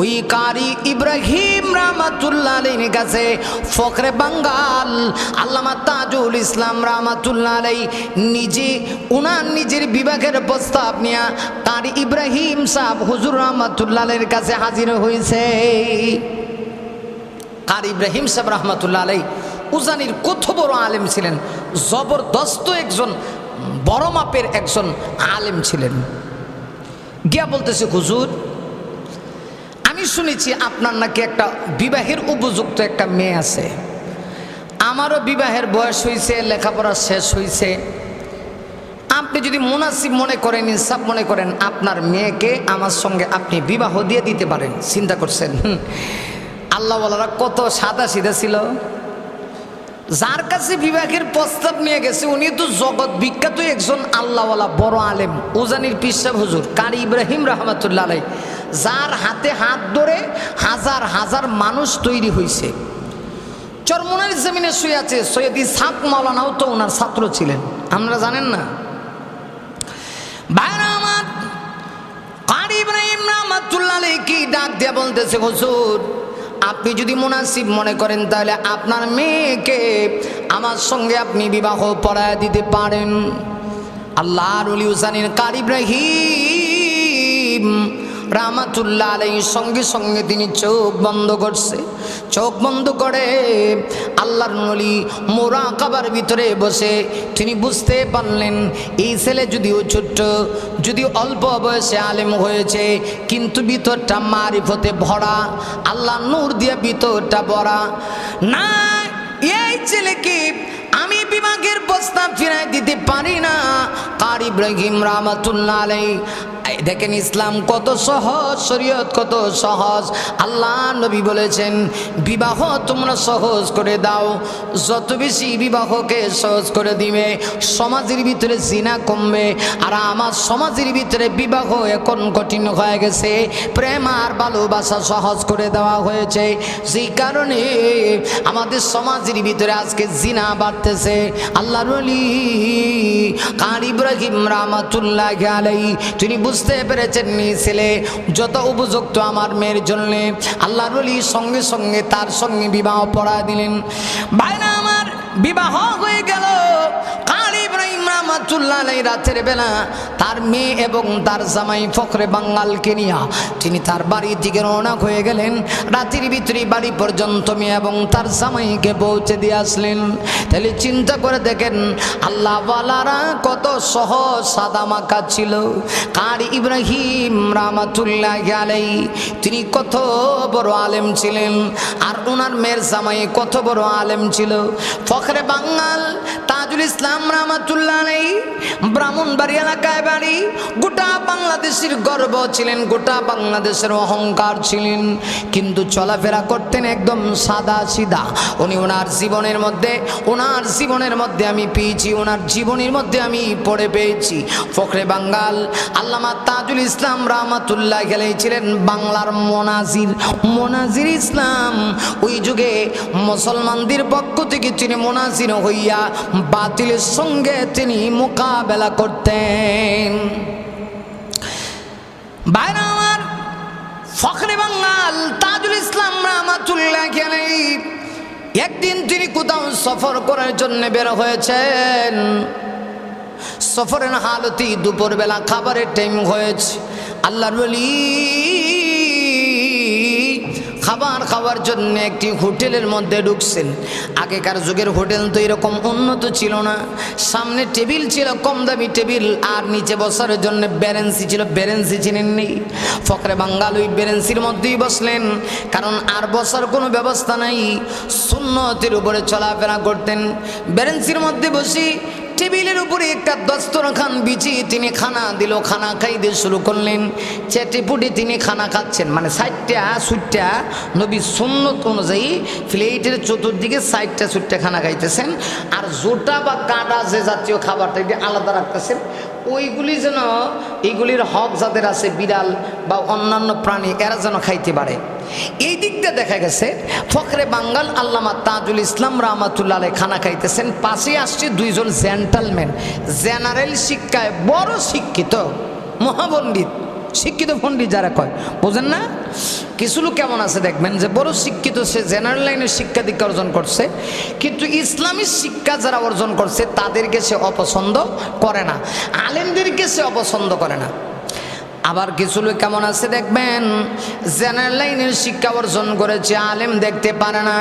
ওই কারি ইব্রাহিম রামাতুল্লাহ কাছে, ফখরে বাঙ্গাল, আল্লামা তাজুল ইসলাম রামাতুল্লাহ নিজে, উনার নিজের বিভাগের প্রস্তাব নিয়ে কারি ইব্রাহিম সাহ হুজুর রহমাতুল্লাহ কাছে হাজির হয়েছে কার ইব্রাহিম সাহেব রহমতুল্লাহ উজানির কত বড় আলেম ছিলেন, জবরদস্ত একজন, বড় মাপের একজন আলেম ছিলেন। গিয়া বলতেছে, হুজুর আমি শুনেছি আপনার নাকি একটা বিবাহের উপযুক্ত একটা মেয়ে আছে। আমারও বিবাহের বয়স হয়েছে লেখাপড়া শেষ হয়েছে আপনি যদি মুনাসিব মনে করেন, ইনসাফ মনে করেন, আপনার মেয়েকে আমার সঙ্গে আপনি বিবাহ দিয়ে দিতে পারেন, চিন্তা করছেন। আল্লাহওয়ালারা কত সাদা সিধা ছিল। যার কাছে বিবাহের প্রস্তাব নিয়ে গেছে, উনি তো জগৎ বিখ্যাত একজন আল্লাহওয়ালা, বড় আলেম। উজানির পিসাব হুজুর, কারি ইব্রাহিম রহমতুল্লাহ আলাই যার হাতে হাত ধরে হাজার হাজার মানুষ তৈরি হয়েছে চরমোনার জমিনে শুয়ে আছে সৈয়দ ইসাক মাওলানাও তো ওনার ছাত্র ছিলেন। আপনারা জানেন না? ভাইরা আমার, কারি কি ডাক দিয়ে বলতেছে, হুজুর, আপনি যদি মুনাসিব মনে করেন তাহলে আপনার মেয়েকে আমার সঙ্গে আপনি বিবাহ পড়ায় দিতে পারেন। আল্লাহর উলি হুসানির কার ইব্রাহিম রামাতুল্লাহ আলাই সঙ্গে সঙ্গে তিনি চোখ বন্ধ করছে। চোখ বন্ধ করে আল্লাহর নলি মোরা কাবার ভিতরে বসে তিনি বুঝতে পারলেন, এই ছেলে যদিও ছোট্ট যদি অল্প বয়সে আলেম হয়েছে, কিন্তু ভিতরটা মারিফতে ভরা, আল্লাহ নূর দিয়ে ভিতরটা ভরা। না, এই ছেলেকে আমি বিভাগের প্রস্তাব ফিরাই দিতে পারি না। কার ইব্রাহিম রামাতুল্লাহ আলাই দেখেন ইসলাম কত সহজ, শরীয়ত কত সহজ। আল্লাহ নবী বলেছেন, বিবাহ তোমরা সহজ করে দাও, যত বেশি বিবাহকে সহজ করে দিবে, সমাজের ভিতরে জিনা কমবে। আর আমার সমাজের ভিতরে বিবাহ এখন কঠিন হয়ে গেছে, প্রেম আর ভালোবাসা সহজ করে দেওয়া হয়েছে। সেই কারণে আমাদের সমাজের ভিতরে আজকে জিনা বাড়তেছে। আল্লাহ রলি কার ইব্রাহিম রামাতুল্লাহ আলাই তিনি বুঝতে পেরেছেন নি ছেলে? যত উপযুক্ত আমার মেয়ের জন্য আল্লাহ রলি সঙ্গে সঙ্গে তার সঙ্গে বিবাহ পড়া দিলেন। ভাইরা আমার বিবাহ হয়ে গেল। ইব্রাহিম রামাতুল্লাহ আলাই রাতের বেলা তার মেয়ে এবং তার জামাই ফখরে বাঙ্গালকে নিয়া তিনি তার বাড়ির দিকে রওনা হয়ে গেলেন। রাতের ভিতরে বাড়ি পর্যন্ত মেয়ে এবং তার জামাইকে পৌঁছে দিয়ে আসলেন। তাহলে চিন্তা করে দেখেন, আল্লাহওয়ালারা কত সহজ সাদা মাকা ছিল। কার ইব্রাহিম রামাতুল্লাহ আলাই তিনি কত বড় আলেম ছিলেন। আর ওনার মেয়ের জামাই কত বড় আলেম ছিল। ফখরে বাঙ্গাল, তাজুল ইসলাম রামাতুল্লাহ নেই ব্রাহ্মণবাড়ি এলাকায় বাড়ি। গোটা বাংলাদেশের গর্ব ছিলেন, গোটা বাংলাদেশের অহংকার ছিলেন। কিন্তু চলাফেরা করতেন একদম সাদা সিধা। উনি ওনার জীবনের মধ্যে, ওনার জীবনের মধ্যে আমি পেয়েছি, ওনার জীবনের মধ্যে আমি পড়ে পেয়েছি। ফখরে বাঙ্গাল, আল্লামা তাজুল ইসলাম রামাতুল্লাহ গেলেই ছিলেন বাংলার মোনাজির মোনাজির ইসলাম। ওই যুগে মুসলমানদের পক্ষ থেকে তিনি মোনাজির হইয়া বাতিলের সঙ্গে তিনি মোকাবেলা করতেন। বাইরে আমার ফখরে বাঙ্গাল তাজুল ইসলাম রামাতুল্লাহ গেলেই একদিন তিনি কোথাও সফর করার জন্য বের হয়েছেন। সফরের হালতি দুপুরবেলা খাবারের টাইম হয়েছে। আল্লাহর বলি খাবার খাওয়ার জন্য একটি হোটেলের মধ্যে ঢুকছেন। আগেকার যুগের হোটেল তো এরকম উন্নত ছিল না। সামনে টেবিল ছিল, কম দামি টেবিল, আর নিচে বসার জন্য ব্যারেন্সি ছিল ব্যারেন্সি চিনেননি। ফকরে বাঙ্গাল ওই ব্যারেন্সির মধ্যেই বসলেন, কারণ আর বসার কোনো ব্যবস্থা নাই। সুন্নতের উপরে চলাফেরা করতেন। ব্যারেন্সির মধ্যে বসি টেবিলের উপরে একটা দস্তরখান বিছিয়ে তিনি খানা দিল, খানা খাইতে শুরু করলেন। চেটেপুটে তিনি খানা খাচ্ছেন মানে সাইটটা সুটটা নবী সুন্নত অনুযায়ী প্লেটের চতুর্দিকে সাইটটা সুটটা খানা খাইতেছেন। আর জোটা বা কাঁটা যে জাতীয় খাবারটা, এটি আলাদা রাখতেছেন। ওইগুলি যেন, এইগুলির হক যাদের আছে, বিড়াল বা অন্যান্য প্রাণী, এরা যেন খাইতে পারে। এই দিকটা দেখা গেছে ফখরে বাঙ্গাল আল্লামা তাজুল ইসলাম রহমাতুল্লাহ খানা খাইতেছেন পাশে আসছে দুইজন জেন্টালম্যান জেনারেল শিক্ষায় বড় শিক্ষিত, মহাপণ্ডিত। শিক্ষিত পণ্ডিত যারা কয়, বোঝেন না? কিছু লোক কেমন আছে দেখবেন যে বড় শিক্ষিত, সে জেনারেল লাইনের শিক্ষা দীক্ষা অর্জন করছে, কিন্তু ইসলামী শিক্ষা যারা অর্জন করছে, তাদেরকে সে অপছন্দ করে না, আলেমদেরকে সে অপছন্দ করে না। আবার কিছু লোক কেমন আছে দেখবেন জেনারেল লাইনের শিক্ষা অর্জন করেছে, আলেম দেখতে পারে না।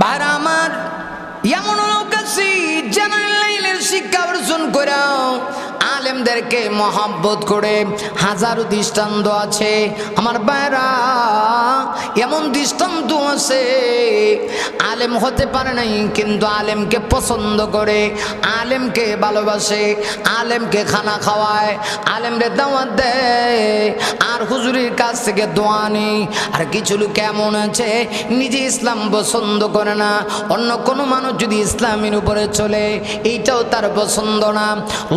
ভাইরা আমার, এমন লোক আছে জেনারেল লাইনের শিক্ষা অর্জন করেও আলেমদেরকে মহাব্বত করে হাজারো দৃষ্টান্ত আছে। আমার বাইরা এমন দৃষ্টান্ত আছে, আলেম হতে পারে নাই, কিন্তু আলেমকে পছন্দ করে, আলেমকে ভালোবাসে, আলেমকে খানা খাওয়ায়, আলেমরে দাওয়াত দেয়, আর হুজুরের কাছ থেকে দোয়া নেই। আর কিছু লোক কেমন আছে, নিজে ইসলাম পছন্দ করে না, অন্য কোনো মানুষ যদি ইসলামের উপরে চলে, এইটাও তার পছন্দ না।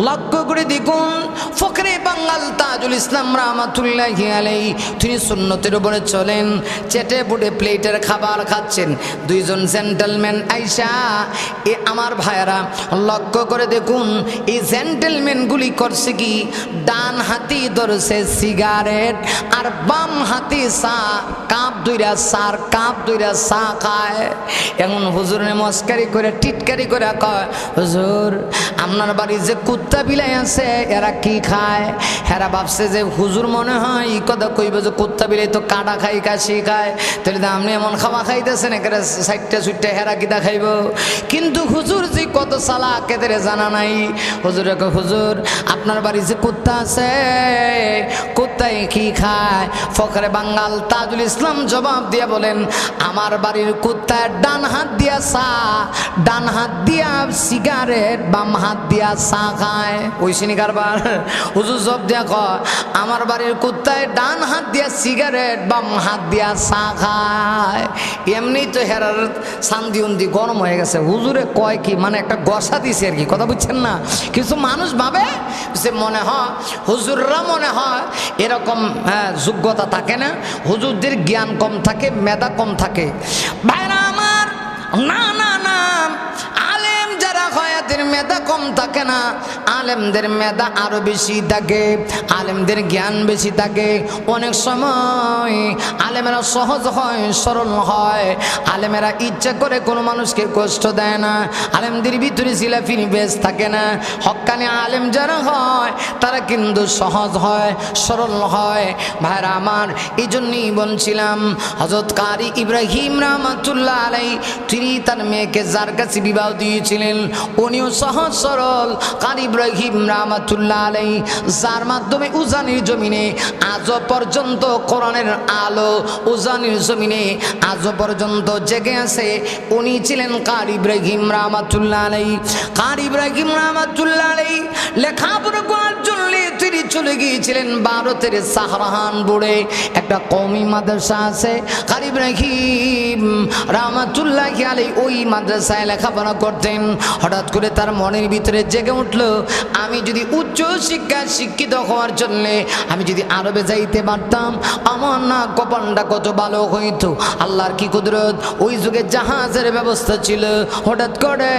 লক্ষ্য করে দেখুন ফকরে বাঙ্গাল তাজুল ইসলাম রহমাতুল্লাহ আলাই তিনি সুন্নতের উপরে চলেন, চেটে পুটে প্লেটের খাবার খাচ্ছেন। দুইজন জেন্টেলম্যান আইসা, এ আমার ভাইয়েরা, লক্ষ্য করে দেখুন, এই জেন্টেলম্যানগুলি করছে কি? ডান হাতি ধরছে সিগারেট আর বাম হাতি চা, কাপ দুইরা সার কাপ দুইরা চা খায়। এমন হুজুরে মস্কারি করে, টিটকারি করে কয়, হুজুর, আপনার বাড়ি যে কুত্তা বিলাই আছে এরা কি খায়? হেরা ভাবছে যে হুজুর মনে হয় ই কথা কইবে যে কুত্তা বিলাই তো কাটা খাই কাশি খায়। তাহলে তো আপনি এমন খাওয়া খাইতেছেন একেবারে সাইটটা সুইটটা হেরা কিতা খাইব? কিন্তু হুজুর যে কত সালা কেদের জানা নাই। হুজুর হুজুর, আপনার বাড়ি যে কুত্তা আছে কুত্তায় কি খায়? ফখরে বাঙ্গাল তাজুল ইসলাম জবাব দিয়ে বলেন, আমার বাড়ির কুত্তায় ডান হাত দিয়া চা, ডান হাত দিয়া সিগারেট বাম হাত দিয়া চা খায়। ওই সিনি কারবার হুজুর জব দিয়া কয় আমার বাড়ির কুত্তায় ডান হাত দিয়া সিগারেট বাম হাত দিয়া চা খায়। এমনি তো হেরার শান্তি উন্দি গরম হয়ে গেছে। হুজুরে কয় কি মানে একটা গসা দিছে আর কি কথা বুঝছেন না? কিছু মানুষ ভাবে সে মনে হয় হুজুররা মনে হয় এরকম হ্যাঁ, যোগ্যতা থাকে না। হুজুরদের জ্ঞান কম থাকে মেধা কম থাকে। ভাইরা আমার না না যারা মেধা কম থাকে না। আলেমদের মেধা আরও বেশি থাকে। আলেমদের জ্ঞান বেশি থাকে। অনেক সময় আলেমেরা সহজ হয়, সরল হয়। আলেমেরা ইচ্ছা করে কোনো মানুষকে কষ্ট দেয় না। আলেমদের ভিতরে সিলাফিনি বেশ থাকে না। হক্কানি আলেম যারা হয়, তারা কিন্তু সহজ হয়, সরল হয়। ভাইরা আমার এই জন্যই বলছিলাম হজরত কারি ইব্রাহিম রহমাতুল্লাহ আলাই তিনি তার মেয়েকে যার কাছে বিবাহ দিয়েছিলেন উনিও সহজ সরল। কারি ইব্রাহিম রহমাতুল্লাহ আলাই যার মাধ্যমে উজানির জমিনে আজও পর্যন্ত কোরআনের আলো উজানির জমিনে আজও পর্যন্ত জেগে আছে, উনি ছিলেন কার ইব্রাহিম রহমাতুল্লাহ আলাই কার ইব্রাহিম রহমাতুল্লাহ আলাই লেখাপড়া করার জন্য তিনি চলে গিয়েছিলেন ভারতের সাহারাহান বোর্ডে। একটা কমি মাদ্রাসা আছে কার ইব্রাহিম রহমাতুল্লাহ আলাই ওই মাদ্রাসায় লেখাপড়া করতেন। হঠাৎ করে তার মনের ভিতরে জেগে উঠল, আমি যদি উচ্চ শিক্ষা শিক্ষিত হওয়ার জন্যে আমি যদি আরবে যাইতে পারতাম, আমার না কপালটা কত ভালো হইতো। আল্লাহর কি কুদরত? ওই যুগে জাহাজের ব্যবস্থা ছিল। হঠাৎ করে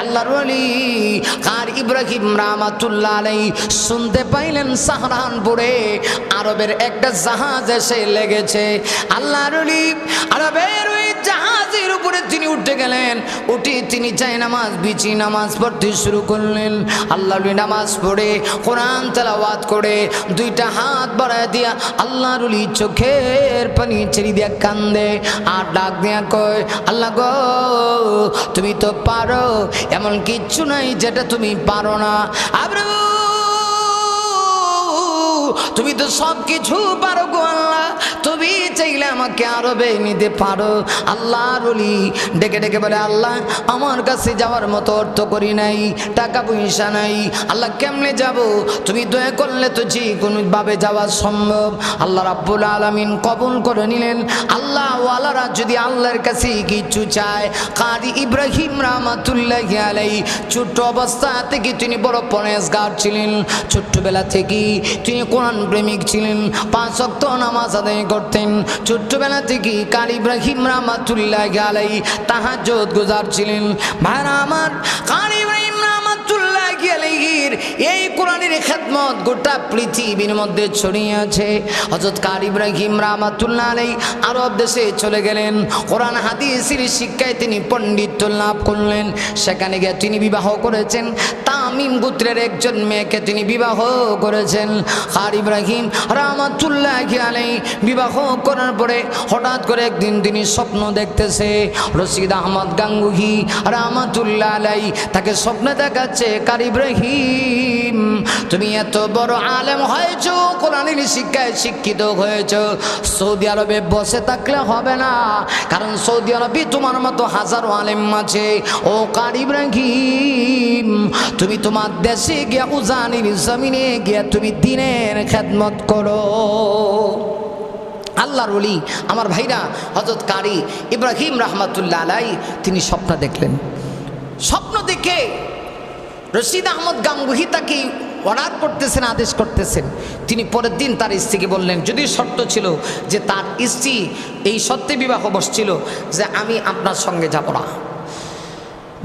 আল্লাহর ওলি কার ইব্রাহিম রামাতুল্লাহ আলাই শুনতে পাইলেন সাহারানপুরে আরবের একটা জাহাজ এসে লেগেছে। আল্লাহর আরবের জাহাজের উপরে তিনি উঠে গেলেন। উঠে তিনি চাই নামাজ, বিচি নামাজ পড়তে শুরু করলেন। আল্লাহ নামাজ পড়ে, কোরআন তেলাওয়াত করে, দুইটা হাত বাড়ায় দিয়া আল্লাহ রুলি চোখের পানি ছেড়ে দিয়া কান্দে আর ডাক দিয়া কয়, আল্লাহ গো, তুমি তো পারো, এমন কিচ্ছু নাই যেটা তুমি পারো না। আব্রু তুমি তো সব কিছু পারো গো আল্লাহ। তুমি চাইলে আমাকে আরবে নিতে পারো। আল্লাহ রলি ডেকে ডেকে বলে, আল্লাহ, আমার কাছে যাওয়ার মতো অর্থ করি নাই, টাকা পয়সা নাই। আল্লাহ, কেমনে যাব? তুমি দয়া করলে তো যে কোনোভাবে যাওয়া সম্ভব। আল্লাহ রাব্বুল আলামিন কবুল করে নিলেন। আল্লাহ ওয়ালারা যদি আল্লাহর কাছে কিছু চায়, কারি ইব্রাহিম রহমাতুল্লাহ আলাই ছোট্ট অবস্থা থেকে তিনি বড় পরেশগার ছিলেন। ছোট্টবেলা থেকেই তিনি কোরআন প্রেমিক ছিলেন। পাঁচ অক্ত নামাজ আদায় করতেন। ছোট্টবেলা থেকে কার ইব্রাহিম রহমাতুল্লাহ আলাই তাহাজ্জুদ গুজার ছিলেন। ভাইরা আমার, কার ইব্রাহিম আলাইহির এই কোরআনের খেদমত গোটা পৃথিবীর মধ্যে ছড়িয়ে আছে। হজরত কার ইব্রাহিম রাহমাতুল্লাহ আলাই আরব দেশে চলে গেলেন। কোরআন, হাদিসের শিক্ষায় তিনি পণ্ডিত্য লাভ করলেন। সেখানে গিয়ে তিনি বিবাহ করেছেন। তামিম গোত্রের একজন মেয়েকে তিনি বিবাহ করেছেন। আর ইব্রাহিম রাহমাতুল্লাহ আলাই বিবাহ করার পরে হঠাৎ করে একদিন তিনি স্বপ্ন দেখতেছে। রশিদ আহমদ গাঙ্গুহি রাহমাতুল্লাহ আলাই তাকে স্বপ্নে দেখাচ্ছে। কার ইব্রাহিম, তুমি এত বড় আলেম হয়েছ, কোরআনের শিক্ষায় শিক্ষিত হয়েছ। সৌদি আরবে বসে থাকলে হবে না, কারণ সৌদি আরবে তোমার মতো হাজারো আলেম আছে। ও কার ইব্রাহিম, তুমি তোমার দেশে গিয়া উজানির জমিনে গিয়া তুমি দিনের খেদমত করো। আল্লাহর ওলি, আমার ভাইরা হজরত কারি ইব্রাহিম রহমাতুল্লাহ আলাই তিনি স্বপ্ন দেখলেন। স্বপ্ন দেখে রশিদ আহমদ গাঙ্গুহি তাকে অর্ডার করতেছেন, আদেশ করতেছেন। তিনি পরের দিন তার স্ত্রীকে বললেন, যদি শর্ত ছিল যে তার স্ত্রী এই সত্যে বিবাহ বসছিল যে আমি আপনার সঙ্গে যাব না।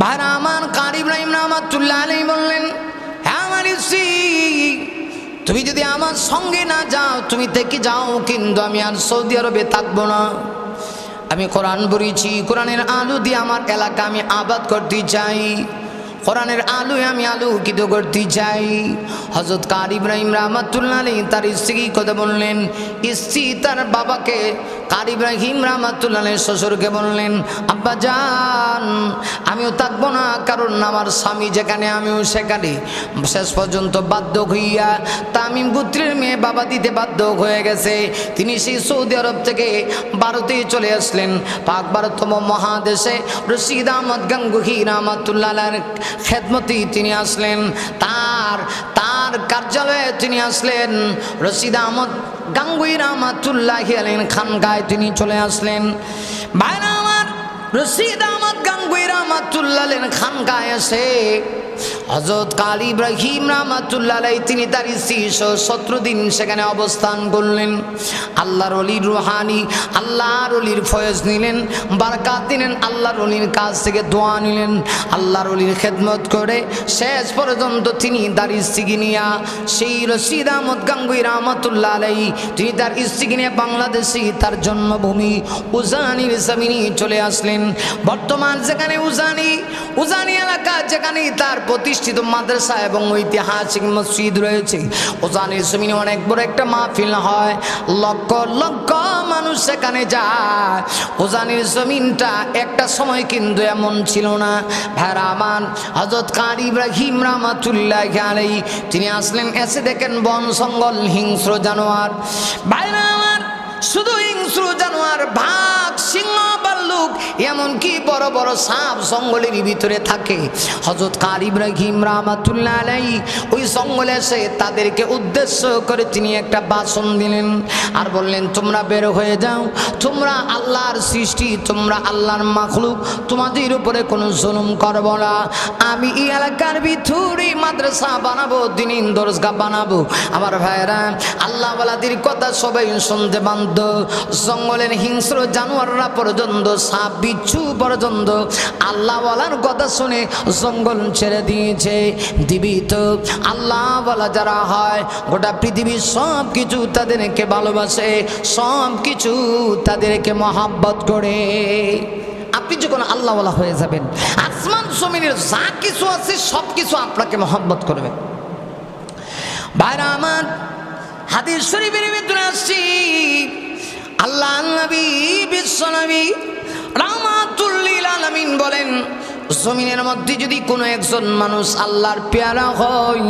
ভাইরা আমার কার ইব্রাহিম রহমাতুল্লাহ আলাই বললেন হ্যাঁ আমার স্ত্রী, তুমি যদি আমার সঙ্গে না যাও, তুমি থেকে যাও, কিন্তু আমি আর সৌদি আরবে থাকব না। আমি কোরআন পড়েছি, কোরআনের আলু দিয়ে আমার এলাকা আমি আবাদ করতে চাই। কোরআনের আলু আমি আলোকিত করতে চাই। হজরত কার ইব্রাহিম রহমাতুল্লাহ আলী তার স্ত্রী কথা বললেন, স্ত্রী তার বাবাকে কার ইব্রাহিম রহমাতুল্লাহ আলী শ্বশুরকে বললেন, আব্বা যান আমিও থাকব না, কারণ আমার স্বামী যেখানে, আমিও সেখানে। শেষ পর্যন্ত বাধ্য হইয়া তামিম গুত্রের মেয়ে বাবা দিতে বাধ্য হয়ে গেছে। তিনি সেই সৌদি আরব থেকে ভারতে চলে আসলেন। পাক ভারতম মহাদেশে রশিদ আহমদ গাঙ্গুহি রহমাতুল্লাহ খেদমতি তিনি আসলেন। তার তার কার্যালয়ে তিনি আসলেন। রশিদ আহমদ গাঙ্গুই রহমাতুল্লাহ আলেন খানগায় তিনি চলে আসলেন। ভাইরা আমার, রশিদ আহমদ গাঙ্গুই রহমাতুল্লাহ আলেন খানগায় এসে হজরত কাল ইব্রাহিম রহমাতুল্লাহ আলাই তিনি তার স্ত্রী সতেরো দিন সেখানে অবস্থান করলেন। আল্লাহর অলির রুহানি, আল্লাহর অলির ফয়েজ নিলেন, বারকাত দিলেন, আল্লাহর অলির কাছ থেকে দোয়া নিলেন, আল্লাহর অলির খেদমত করে শেষ পর্যন্ত তিনি তার স্ত্রীকে নিয়ে সেই রশিদ আহমদ গাঙ্গুই রহমতুল্লাহ আলাই তিনি তার স্ত্রীকে নিয়ে বাংলাদেশি তার জন্মভূমি উজানির জমিনি চলে আসলেন। বর্তমান যেখানে উজানি উজানি এলাকা যেখানে তার প্রতিষ্ঠিত মাদ্রাসা এবং ঐতিহাসিক মসজিদ রয়েছে। ওজানের জমিনে অনেক বড় একটা মাহফিল হয়। লক্ষ লক্ষ মানুষ সেখানে যায়। ওজানের জমিনটা একটা সময় কিন্তু এমন ছিল না। ভেরামান হজরত কার ইব্রাহিম রামাতুল্লাহ আলাই তিনি আসলেন, এসে দেখেন বন জঙ্গল, হিংস্র জানোয়ার। বাইরে আমার, শুধু হিংস্র জানোয়ার ভাগ সিংহ ভাল্লুক এমনকি বড় বড় সাপ জঙ্গলের ভিতরে থাকে। হজরত কার ইব্রাহিম রামাতুল্লাহ আলাই ওই জঙ্গলে এসে তাদেরকে উদ্দেশ্য করে তিনি একটা বাসন দিলেন আর বললেন, তোমরা বের হয়ে যাও, তোমরা আল্লাহর সৃষ্টি, তোমরা আল্লাহর মাখলুক, তোমাদের উপরে কোনো জুলুম করব না। আমি এই এলাকার ভিতরে মাদ্রাসা বানাবো দিন দরজগা বানাবো। আমার ভাইরা আল্লাহওয়ালাদের কথা সবাই শুনতে বান্ধ জঙ্গলের হিংস্র জানোয়াররা পর্যন্ত সাপ, বিচ্ছু পর্যন্ত আল্লাহওয়ালার কথা শুনে জঙ্গল ছেড়ে দিয়েছে। দিবি তো আল্লাহওয়ালা যারা হয়, গোটা পৃথিবীর সব কিছু তাদেরকে ভালোবাসে সব কিছু তাদেরকে মহাব্বত করে। আপনি যখন আল্লাহওয়ালা হয়ে যাবেন, আসমান জমিনের যা কিছু আছে সব কিছু আপনাকে মহব্বত করবে। আমার, হাদিস শরীফের ভিতরে আসছি। আল্লাহ নবী, বিশ্ব নবী রামাতুল্লিল বলেন, জমিনের মধ্যে যদি কোনো একজন মানুষ আল্লাহর পেয়ারা হয়,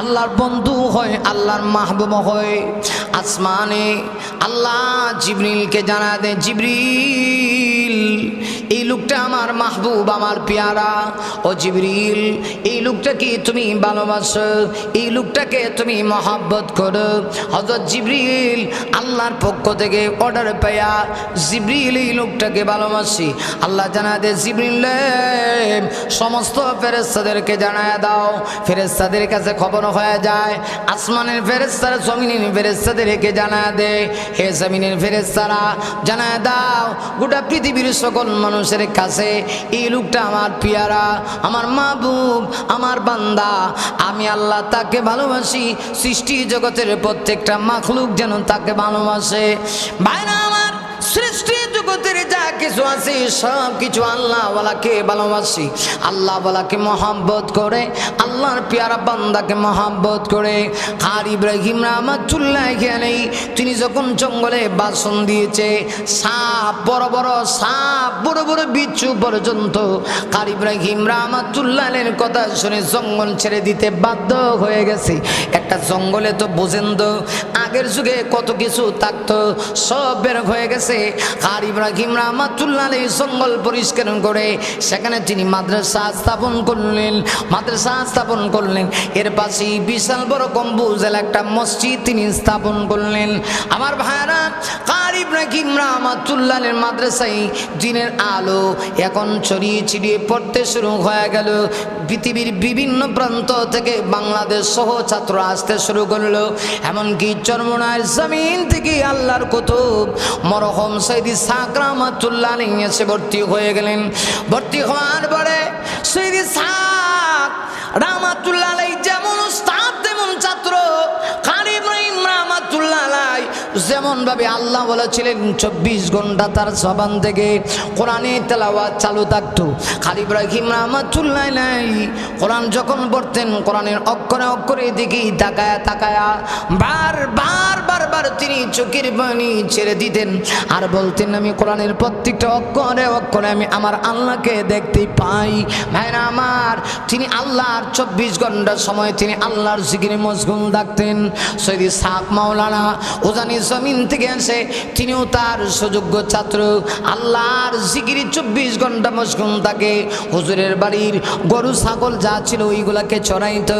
আল্লাহর বন্ধু হয়, আল্লাহর মাহবুব হয়, আসমানে আল্লাহ জিবরিলকে জানা দেয়, জিবরিল এই লোকটা আমার মাহবুব, আমার পেয়ারা। ও জিবরিল, এই লোকটাকে তুমি ভালোবাসো, এই লোকটাকে তুমি মহাব্বত করো। হজরত জিবরিল আল্লাহর পক্ষ থেকে অর্ডার পেয়া জিবরিল এই লোকটাকে ভালোবাসি। আল্লাহ জানা দে জিবরিল সমস্ত ফেরেস্তাদেরকে জানায় দাও। ফেরেস্তাদের কাছে খবর হয়ে যায়, আসমানের ফেরেস্তারা জমিনের ফেরেস্তাদেরকে জানা দে হে জমিনের ফেরেস্তারা জানায় দাও, গোটা পৃথিবীর সকল মানুষ মানুষের কাছে, এই লোকটা আমার পিয়ারা, আমার মাহবুব, আমার বান্দা। আমি আল্লাহ তাকে ভালোবাসি, সৃষ্টি জগতের প্রত্যেকটা মাখলুক যেন তাকে ভালোবাসে। ভাইরা আমার সৃষ্টি কিছু আছে সব কিছু আল্লাহ বলাকে ভালোবাসি। আল্লাহ বলাকে মহাব্বত করে, আল্লাহর পেয়ারা বান্দাকে মহাব্বত করে। আর ইব্রাহিম রহমাতুল্লাহ নেই তিনি যখন জঙ্গলে বাসন দিয়েছে, সাপ, বড় বড় সাপ, বড় বড় বিচ্ছু পর্যন্ত আর ইব্রাহিম রহমাতুল্লাহের কথা শুনে জঙ্গল ছেড়ে দিতে বাধ্য হয়ে গেছে। একটা জঙ্গলে তো বোঝেন তো আগের যুগে কত কিছু থাকতো, সব বের হয়ে গেছে। আর ইব্রাহিম রহমাতুল্লাহ আলী জঙ্গল পরিষ্কার করে সেখানে তিনি মাদ্রাসা স্থাপন করলেন, মাদ্রাসা স্থাপন করলেন। এর পাশেই বিশাল বড় গম্বুজেল একটা মসজিদ তিনি স্থাপন করলেন। আমার ভাইরা কার ইব্রাহিম রহমাতুল্লাহের মাদ্রাসায় দিনের আলো এখন ছড়িয়ে ছিড়িয়ে পড়তে শুরু হয়ে গেল। পৃথিবীর বিভিন্ন প্রান্ত থেকে বাংলাদেশ সহ ছাত্র আসতে শুরু করল। এমনকি চরমনার জমিন থেকে আল্লাহর কুতুব মরহম সৈদি সাকরামাতুল্লাহ এসে ভর্তি হয়ে গেলেন। ভর্তি হওয়ার পরে সৈদি সাক রামাতুল্লাহ আলাই যেমন ভাবে আল্লাহ বলেছিলেন, চব্বিশ ঘণ্টা তার জবান থেকে কোরআনে তেলাওয়াত চালু থাকতো। খালি ইব্রাহিম রামাতুল্লাহ নাই কোরআন যখন পড়তেন, কোরআনের অক্ষরে অক্ষরে দিকে তাকায়া তাকায়া বার বার বারবার তিনি চোখের পানি ছেড়ে দিতেন আর বলতেন, আমি কোরআনের প্রত্যেকটা অক্ষরে অক্ষরে আমি আমার আল্লাহকে দেখতে পাই। ভাইরা আমার, তিনি আল্লাহর চব্বিশ ঘণ্টা সময় তিনি আল্লাহর জিকিরে মজগুল ডাকতেন সৈদি সাক মাওলানা উজানি জমিন থেকে এসে তিনিও তার সুযোগ্য ছাত্র। আল্লাহর জিগিরি চব্বিশ ঘণ্টা মজগুল থাকে। হুজুরের বাড়ির গরু, ছাগল যা ছিল ওইগুলাকে চড়াইত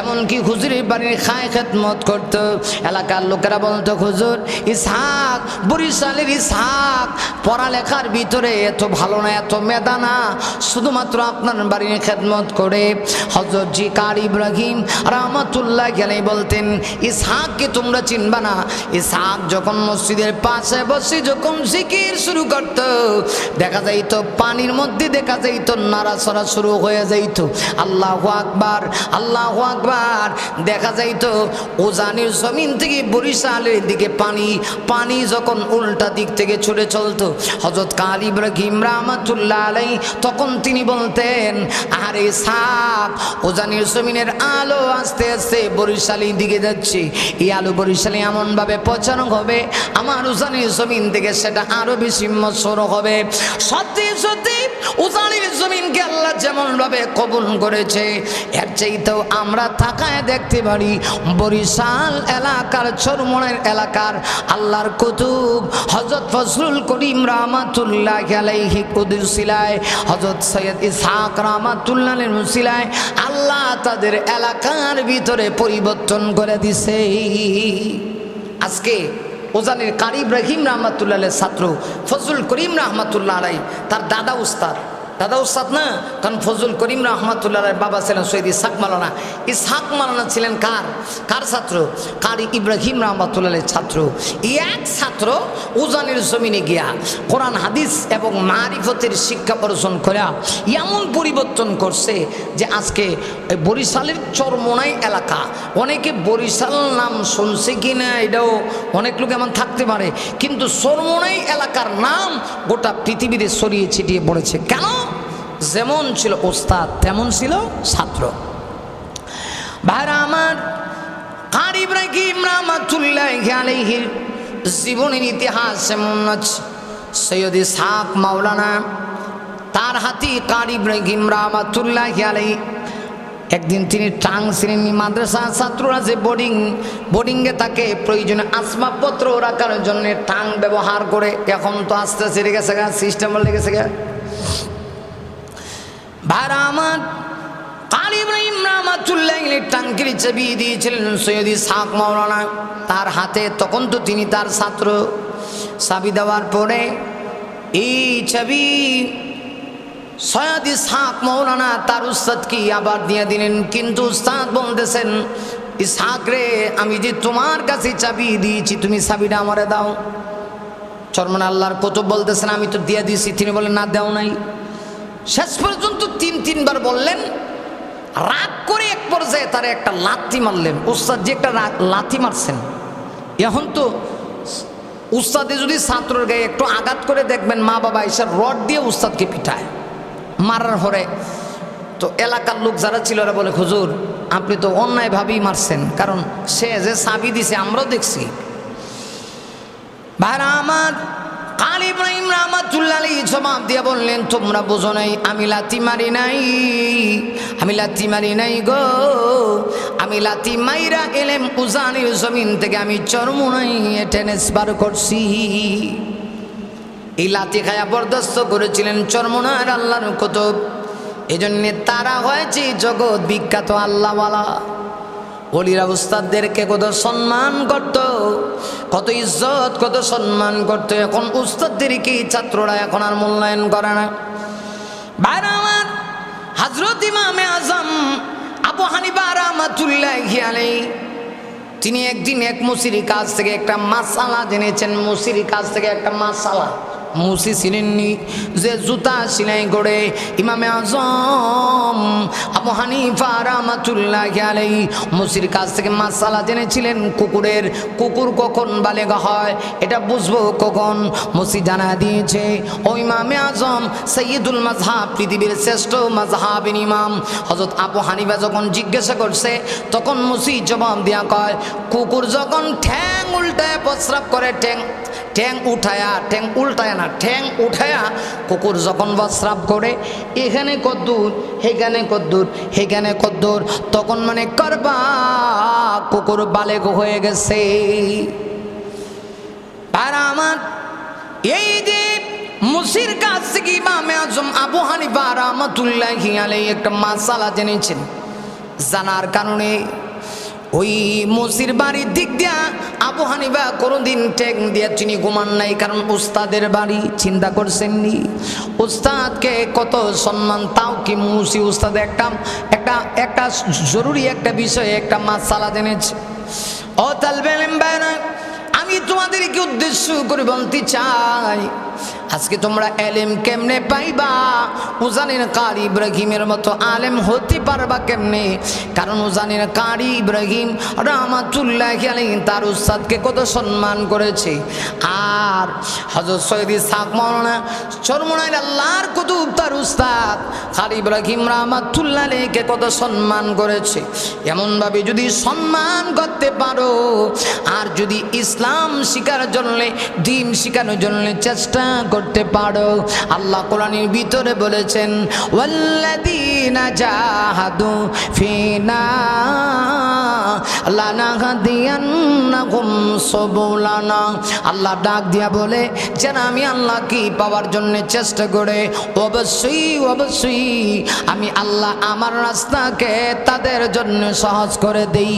এমনকি হুজুরের বাড়ির খায় খেতমত করতো। এলাকার লোকেরা বলতো, হুজুর, ইসহাক, বরিশালের ইসহাক, পড়ালেখার ভিতরে এত ভালো না, এত মেধা না। শুধুমাত্র আপনার বাড়ির খেদমত করে। হজরত জি কার ইব্রাহিম রহমতুল্লাহ গেলে বলতেন, ইসহাককে তোমরা চিনবা না। ইসহাক যখন মসজিদের পাশে বসে যখন জিকির শুরু করত, দেখা যাইত পানির মধ্যে, দেখা যাইত নাড়াচড়া শুরু হয়ে যাইত। আল্লাহ আকবার আল্লাহ আকবার। দেখা যাইত ওজানের জমিন থেকে বরিশালের দিকে পানি পানি যখন উল্টা দিক থেকে ছুটে চলতো। হজরত কাল ইব্রাহিম রহমাতুল্লাহ আলাই তখন তিনি বলতেন, আরে সাপ, ওজানের জমিনের আলো আস্তে আস্তে বরিশালের দিকে যাচ্ছে। এই আলো বরিশালে এমনভাবে পচানো হবে, আমার উজানের জমিন থেকে সেটা আরও বেশি মৎসর হবে। সত্যি সত্যি, উজানের জমিনকে আল্লাহ যেমন ভাবে কবুল করেছে, এর চাইতেও আমরা থাকায় দেখতে পারি, বরিশাল এলাকার চরমনের এলাকার আল্লাহর কুতুব হজরত ফজলুল করিম রহমাতুল্লাহ আলাইহি কুদুসিলায় হজরত সৈয়দ ইসহাক রহমাতুল্লাহের মুসিলায় আল্লাহ তাদের এলাকার ভিতরে পরিবর্তন করে দিছে। আজকে ওজানের কারিব রহিম রহমাতুল্লাহ ছাত্র ফজলুল করিম রহমাতুল্লাহ আলাই তার দাদা উস্তাদ। দাদা উস্তাদ না? কারণ ফজল করিম রহমাতুল্লাহ বাবা ছিলেন সৈয়দ ইসাক মালানা ইসাক মালানা ছিলেন কার? কার ছাত্র? কার ইব্রাহিম রহমাতুল্লাহ ছাত্র? এই এক ছাত্র উজানের জমিনে গিয়া কোরআন, হাদিস এবং মারিফতের শিক্ষা অর্জন করা এমন পরিবর্তন করছে যে আজকে বরিশালের চরমোনাই এলাকা। অনেকে বরিশাল নাম শুনছে কি না এটাও অনেক লোক এমন থাকতে পারে। কিন্তু চরমোনাই এলাকার নাম গোটা পৃথিবীতে ছড়িয়ে ছিটিয়ে পড়েছে। কেন? যেমন ছিল ওস্তাদ তেমন ছিল ছাত্র। ভাইরা আমার আর ইব্রাহিম রহমাতুল্লাহ আলাইহির জীবনের ইতিহাস এমন আছে সৈয়দ ইসহাক মাওলানা, তার হাতি কার ইব্রাহিম রহমাতুল্লাহ আলাই একদিন তিনি টাং শ্রেণি মাদ্রাসা ছাত্ররা যে বোর্ডিং বোর্ডিংয়ে তাকে প্রয়োজনে আসবাবপত্র রাখার জন্য টাং ব্যবহার করে, এখন তো আস্তে আস্তে লেগেছে গা সিস্টেম লেগেছে গা। আমার দিয়েছিলেন তার হাতে তখন তো তিনি তার ছাত্র। চাবি দেওয়ার পরে এই চাবি সৈয়দ ইসহাক মৌলানা তার উস্তাদকে আবার দিয়ে দিলেন। কিন্তু উস্তাদ বলতেছেন, ইসহাক রে, আমি যে তোমার কাছে চাবি দিয়েছি, তুমি চাবিটা আমারে দাও। চরমনা আল্লাহর কত বলতেছেন, আমি তো দিয়ে দিয়েছি। তিনি বলেন না, দেও নাই। শেষ পর্যন্ত তিন, তিনবার বললেন, রাগ করে এক পর্যায়ে তারা একটা লাথি মারলেন। উস্তাদ যে একটা লাথি মারছেন। এখন তো উস্তাদে যদি ছাত্রের গায়ে একটু আঘাত করে দেখবেন, মা বাবা এসে রড দিয়ে উস্তাদকে পিঠায় মারার হরে তো এলাকার লোক যারা ছিল, ওরা বলে, হুজুর, আপনি তো অন্যায়ভাবেই মারছেন। কারণ সে যে সাবি দিছে, আমরাও দেখছি। ভাইরা, আমার কাল ইব্রাহিম রহমাতুল্লাহ আলী জবাব দিয়ে বললেন, তোমরা বোঝো নাই, আমি লাথি মারি নাই। আমি লাথি মারি নাই গো। আমি লাথি মাইরা এলেম উজানির জমিন থেকে আমি চরমুনাই ট্রান্সফার করছি। এই লাথি খায়া বরদাস্ত করেছিলেন চরমুনার আল্লাহর কতব। এজন্যে তারা হয়েছে জগৎ বিখ্যাত আল্লাহওয়ালা। অলিরা উস্তাদদেরকে কত সম্মান করত। কত ইজ্জত, কত সম্মান করত। এখন উস্তাদদেরকে ছাত্ররা এখন আর মূল্যায়ন করে না? বাইরে আমার হাজরত ইমামে আজম আবু হানিবা রহমাতুল্লাহ আলাই তিনি একদিন এক মুসির কাছ থেকে একটা মাসালা জেনেছেন। মুসির কাছ থেকে একটা মাসালা। মুসি ছিলেননি, যে জুতা সিলাই করে ইমামে আজম আবু হানিফা রামাতুল্লাহ আলাই মুসির কাছ থেকে মাসালা জেনেছিলেন, কুকুরের কুকুর কখন বালেগা হয় এটা বুঝব কখন? মুসি জানা দিয়েছে, ও ইমামে আজম সৈয়দুল মাজহাব পৃথিবীর শ্রেষ্ঠ মাজহাবিন ইমাম। হজরত আবু হানিফা যখন জিজ্ঞাসা করছে, তখন মুসি জবাব দিয়া কয়, কুকুর যখন ঠ্যাং উল্টায় প্রস্রাব করে, ঠ্যাং ঠ্যাং উঠায়া ঠ্যাং উল্টায় না ঠ্যাং উঠায়া কুকুর যখন প্রস্রাব করে, এখানে কদ্দূর, সেখানে কদ্দূর, সেখানে কদ্দুর, তখন মানে করবা কুকুর বালেক হয়ে গেছে। আর আমার এই যে মুসির কাছ থেকে ইমামে আজম আবু হানিফা রহমতুল্লাহি আলাই একটা মাসালা জেনেছেন। জানার কারণে ওই মসির বাড়ির দিক দিয়া আবু হানিফা কোনোদিন টেক দিয়া চিনি ঘুমান নাই, কারণ উস্তাদের বাড়ি, চিন্তা করছেননি। উস্তাদকে কত সম্মান, তাও কি মুসি উস্তাদ? একটা একটা একটা জরুরি একটা বিষয়ে একটা মাসালা জেনেছে। ও তালবেলেম বাইনা আমি তোমাদেরকে উদ্দেশ্য করে বলতে চাই আজকে তোমরা এলেম কেমনে পাইবা? উজানের কারি ইব্রাহিমের মতো আলেম হতে পারবা কেমনে? কারণ উজানের কারি ইব্রাহিম রহমাতুল্লাহ আলাই তার উস্তাদকে কত সম্মান করেছে। আর হজরত সৈয়দ ইসাক মৌলানা চরমনাইল আল্লাহর কুতুব তার উস্তাদ কারি ইব্রাহিম রহমাতুল্লাহ আলাইকে কত সম্মান করেছে। এমনভাবে যদি সম্মান করতে পারো, আর যদি ইসলাম শিকার জন্য, দিন শিখানোর জন্য চেষ্টা করতে পারো। আল্লাহ কোরআনের ভিতরে বলেছেন, ওয়াল্লাযীনা জাহাদু ফিনা আল্লাহ ডাক দিয়া বলে, যেন আমি আল্লাহ কি পাওয়ার জন্য চেষ্টা করে, অবশ্যই অবশ্যই আমি আল্লাহ আমার রাস্তাকে তাদের জন্য সহজ করে দেই।